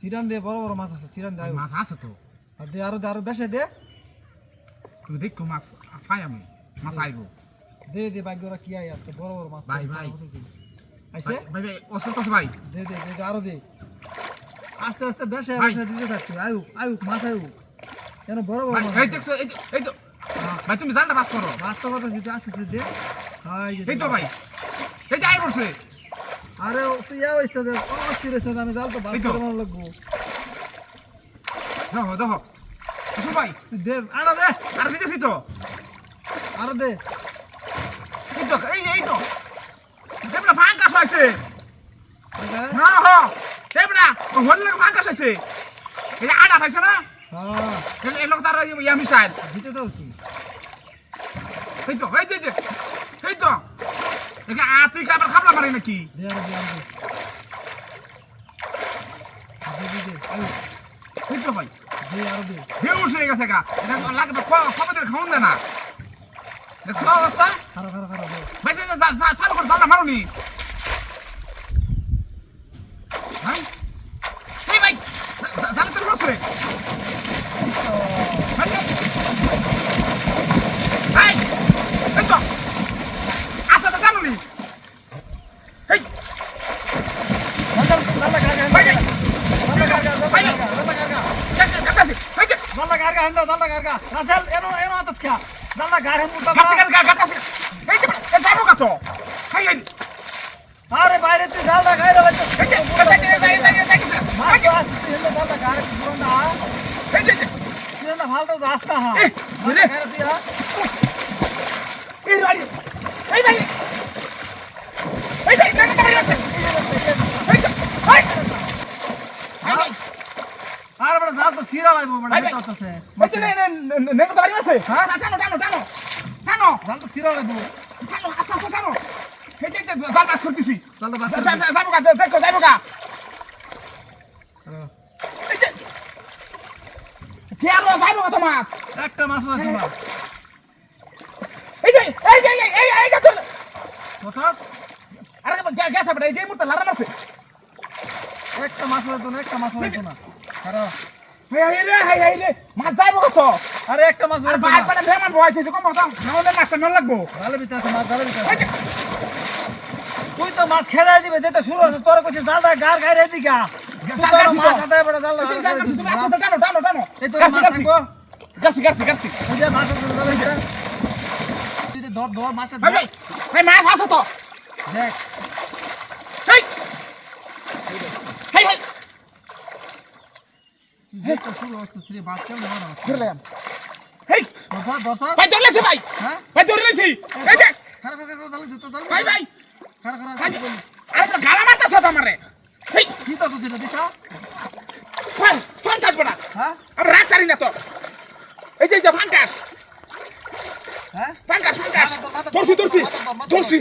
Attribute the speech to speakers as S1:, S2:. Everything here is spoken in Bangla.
S1: চিরান দে বড় বড় মাছ আছে চিরান দে।
S2: মাছ আছে তো।
S1: আর দে আরও দে আরও বেশে দে।
S2: তুমি দেখো মাছ পাই আমি মাছ আইবো।
S1: দে দে ভাগ্য ওরা কি আই আজকে বড় বড় মাছ
S2: ভাই, ভাই।
S1: আইছে?
S2: ভাই ভাই অসল তো ভাই।
S1: দে দে দে আরও দে। আস্তে আস্তে বেশে
S2: ভাই।
S1: বেশে দিতে থাকতে আয়ু আয়ু মাছ আয়ু। কেন বড় বড়
S2: ভাই
S1: মাছ
S2: এই। দেখছ এই এই তো ভাই তুমি জালটা পাস করো।
S1: বাস্তবতা যেটা আসছে দে। হাই
S2: এই তো ভাই। এই যে আই পড়ছে
S1: আরে তুই ইয়া হইছে দে অস্থির হইছে আমি জাল তো
S2: তো।
S1: করে মার লাগবো।
S2: দেখো দেখো। অসল ভাই?
S1: তুই দে আড়া দে।
S2: আর দিতেছি তো।
S1: আরও দে।
S2: এই তো এই এই তো। দেবনা ফাঙ্কাস হইছে
S1: এখানে?
S2: না হ। দেবনা হল লাগে ফাঙ্কাস হইছে এই আডা পাইছে না?
S1: হ্যাঁ।
S2: এই লোক তার ইয়া মিসাইল
S1: দিতে দাওছি
S2: এই তো এই যে এই তো। তুই আবার খাবলা মারি নাকি? ভাই। বেউস হয়ে গেছে গা। এটা লাগবে খবরের খাওন দে না দেখছ অবস্থা? ভাই চালু করে জালটা মারুনি ভাই এই ভাই জালটা তো বসে ভাই ভাই এই তো আসা তো জানুনি এই
S1: দাদা কাকা
S2: ভাই
S1: দাদা কাকা দাদা
S2: ভাই
S1: কাকা দাদা কাকা
S2: কাকাছি ভাই
S1: হেন্দা দাদা কাকা রাসেল এনো এনো আতস খা দাদা গারে মুটা
S2: কাকাছি কাকাছি এই যে এই যাব কত ভাই এই
S1: আরে বাইরে তুই দাদা গাইরে লাগছে
S2: এই যে এই যে এই যে এই যে
S1: মার তো আসছে হেন্দা দাদা গারে তুই না
S2: এই যে
S1: তুই না ফালতু রাস্তা হ্যাঁ
S2: এ,
S1: দাদা গারে তুই হ্যাঁ
S2: এই বাড়ি এই। বাড়ি এই বাড়ি কাকা বাড়ি আছে এই তো ভাই ভাই
S1: আর লাইবো বড়
S2: ভাই,
S1: দেখতে। হচ্ছে
S2: যে নে নে নে তো বাড়ি আছে
S1: হ্যাঁ?
S2: টানো টানো টানো টানো
S1: জাল তো সিরা লাইবো
S2: টানো আস্তে আস্তে টানো এই যে জাল বাস করতেছি
S1: জাল বাস
S2: যাব গা দেখো যাব গা যাব তোমার
S1: একটা মাছ আছে তোমার
S2: এই যে এই যে এই এই এই যে
S1: কথা
S2: আরে গ্যাস হবে এই যে মুহূর্তে লারাম আছে
S1: একটা মাছ আছে না একটা মাছ আছে না আরে
S2: হেই হেই রে হেই হেই রে মাছ যাইবো কত
S1: আরে একটা মাছ
S2: আর
S1: আছে
S2: বাইরে
S1: না
S2: পাড়া ভেমান বয় থেকে কম দাম আমাদের মাছটা নল লাগবো
S1: জালে ভিতরে আছে মাছ জালে ভিতরে
S2: এই
S1: আছে
S2: যে
S1: তুই তো মাছ খেলাই দিবে যেটা শুরু হচ্ছে তোর কাছে জালটা গার গাইরে দিকা তুই তো আরও মাছ হাতে বড় জাল
S2: তুমি আস্তে টানো টানো টানো
S1: এই তো
S2: গাছি
S1: মাছ
S2: গাছি
S1: থাকব
S2: গাছি গাছি গাছি
S1: এই যে মাছ আছে জালে ভিতরে তুই তো ধর ধর মাছ
S2: ভাই ভাই ভাই মাছ আছে তো
S1: দেখ
S2: হেই হেই হেই গালা মারতেছ তো আমারে! হেই!
S1: কি তো তুই দিছা?
S2: ফান ফান্টাস বড়া
S1: হ্যাঁ?
S2: আমরা রাত পারি না তো। এই যে ফাঙ্কাস।
S1: হ্যাঁ?
S2: Fungus fungus. ধরছি ধরছি। ধরছি।